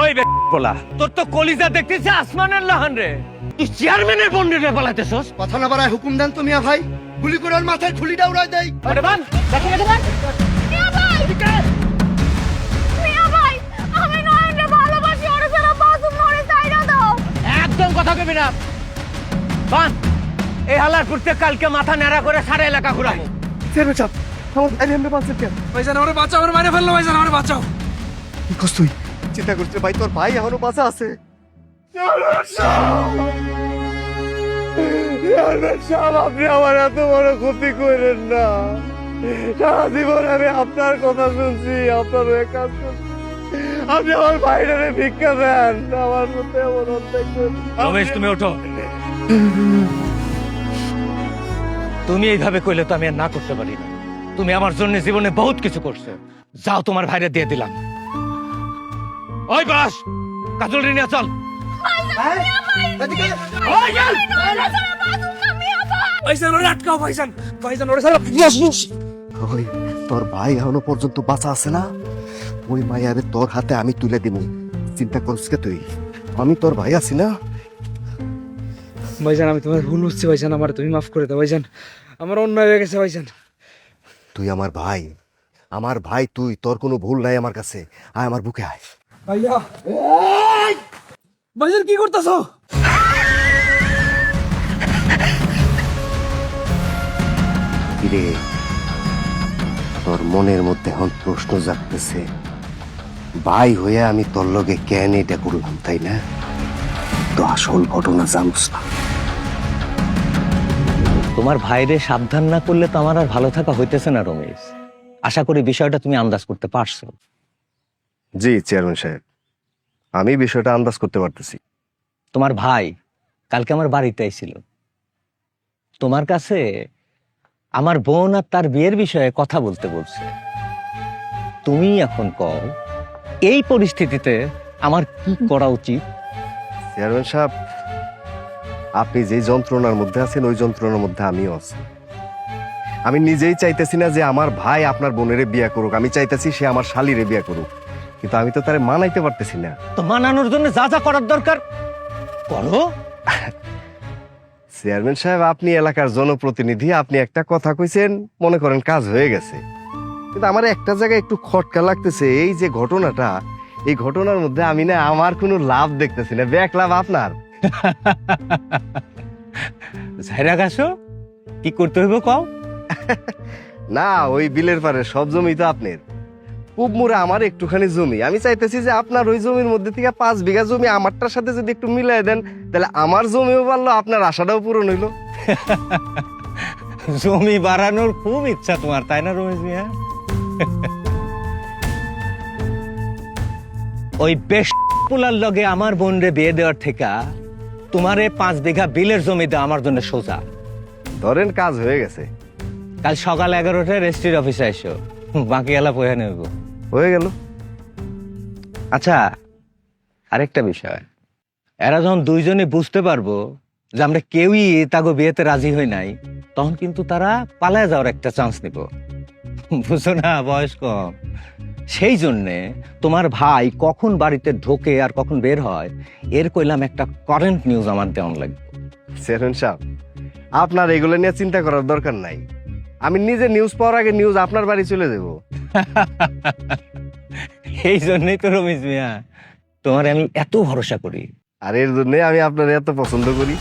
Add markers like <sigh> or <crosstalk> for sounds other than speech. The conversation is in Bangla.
ওই বলা তোর তো কলিজা দেখতেছে আসমানের লাহান রে। তুই চেয়ারম্যানের বন্ডে রে পালাইতেছস? কথা না বাড়ায় হুকুম দেন তো মিয়া ভাই। গুলি করে মাথায় খুলিটা উড়াই দেয় আরে বান দেখে দেখে মিয়া ভাই! মিয়া ভাই আমি নয়নকে ভালোবাসি ওরে সারা বাসুম নরে সাইরা দাও একদম কথা কবি না। বান এই হালার পুরতে কালকে মাথা নেড়া করে সারা এলাকা ঘুরাবো। চেয়ারম্যান সাহেব আমার কেন? ভাইজান আমারে বাঁচাও আমার মারে ফেলল ভাইজান আমারে বাঁচাও। কি তুই? চিন্তা করছিস ভাই, তোর ভাই এখনও বাঁচা আছে? আপনি আমার এত বড় ক্ষতি না সারা জীবন আমি আপনার কথা শুনছি আপনার কাজ আপনি আমার ভিক্ষা দেন আমার মধ্যে এমন রমেশ, তুমি ওঠো। তুমি এইভাবে কইলে তো আমি আর না করতে পারি না। তুমি আমার জন্য জীবনে বহুত কিছু করছ। যাও তোমার ভাইরে দিয়ে দিলাম। ওই বাস কাজল রিনিয়া চল। চল ওই তোর ভাই এখনও পর্যন্ত বাঁচা আছে না? ওই মায়ারে তোর হাতে আমি তুলে দিব। চিন্তা করছিস কে তুই? আমি তোর ভাই আছি না? ভাইজান আমি তোমার ভুল বুঝছি ভাইজান আমার তুমি মাফ করে দাও ভাইজান। আমার অন্যায় হয়ে গেছে ভাইজান। তুই আমার ভাই। আমার ভাই তুই তোর কোনো ভুল নাই আমার কাছে। আয় আমার বুকে আয়। ভাইয়া। ভাইজান কি করতেছো? কিরে তোর মনের মধ্যে এখন প্রশ্ন জাগতেছে ভাই হয়ে আমি তোর লগে কেন এটা করলাম তাই না? তো আসল ঘটনা জানুস না। তোমার ভাইরে সাবধান না করলে তো আমার আর ভালো থাকা হইতেছে না রমেশ। আশা করি বিষয়টা তুমি আন্দাজ করতে পারছ। জি চেয়ারম্যান সাহেব। আমি বিষয়টা আন্দাজ করতে পারতেছি। তোমার ভাই কালকে আমার বাড়িতে আইছিল। তোমার কাছে আমার বোন আর তার বিয়ের বিষয়ে কথা বলতে বলছে। তুমি এখন কও এই পরিস্থিতিতে আমার কি করা উচিত? চেয়ারম্যান সাহেব আপনি যে যন্ত্রণার মধ্যে আছেন ওই যন্ত্রণার মধ্যে আমিও আছি। আমি নিজেই চাইতেছি না যে আমার ভাই আপনার বোনের বিয়ে করুক। আমি চাইতেছি সে আমার শালিরে বিয়ে করুক। কিন্তু আমি তো তারে মানাইতে পারতেছি না। তো মানানোর জন্য যা যা করার দরকার করো। চেয়ারম্যান সাহেব আপনি এলাকার জনপ্রতিনিধি আপনি একটা কথা কইছেন মনে করেন কাজ হয়ে গেছে। কিন্তু আমার একটা জায়গায় একটু খটকা লাগতেছে এই যে ঘটনাটা এই ঘটনার মধ্যে আমি না আমার কোনো লাভ দেখতেছি না ব্যাক লাভ আপনার। ঝাইরা গাছো কি করতে হইব কও? না ওই বিলের পারে সব জমি তো আপনার। মোড়ে আমার একটুখানি জমি। আমি চাইতেছি যে আপনার ওই জমির মধ্যে থেকে পাঁচ বিঘা জমি আমারটার সাথে যদি একটু মিলাই দেন তাহলে আমার জমিও পারল আপনার আশাটাও পূরণ হইল। <laughs> জমি বাড়ানোর খুব ইচ্ছা তোমার তাই না রমেশ মিয়া? <laughs> ওই বেশ পোলার লগে আমার বোনরে বিয়ে দেওয়ার থেকে তোমারে পাঁচ বিঘা বিলের জমি দেওয়া আমার জন্য সোজা। ধরেন কাজ হয়ে গেছে। কাল সকাল এগারোটায় রেজিস্ট্রির অফিসে এসো। বাকি এলা পয়সা নেব। হয়ে গেল। আচ্ছা আরেকটা বিষয়। এরা যখন দুইজনে বুঝতে পারব যে আমরা কেউই তাগো বিয়েতে রাজি হই নাই, তখন কিন্তু তারা পালায় যাওয়ার একটা চান্স নিব। বুঝো না, বয়স কম। সেই জন্যে তোমার ভাই কখন বাড়িতে ঢোকে আর কখন বের হয়, এর কইলাম একটা কারেন্ট নিউজ আমার দেওয়ান লাগবে। চেয়ারম্যান সাহেব, আপনার এগুলো নিয়ে চিন্তা করার দরকার নাই। আমি নিজে নিউজ পাওয়ার আগে নিউজ আপনার বাড়ি চলে যাব। এই জন্যই তো রমেশ মিয়া, তোমার আমি এত ভরসা করি। আর এর জন্যই আমি আপনার এত পছন্দ করি।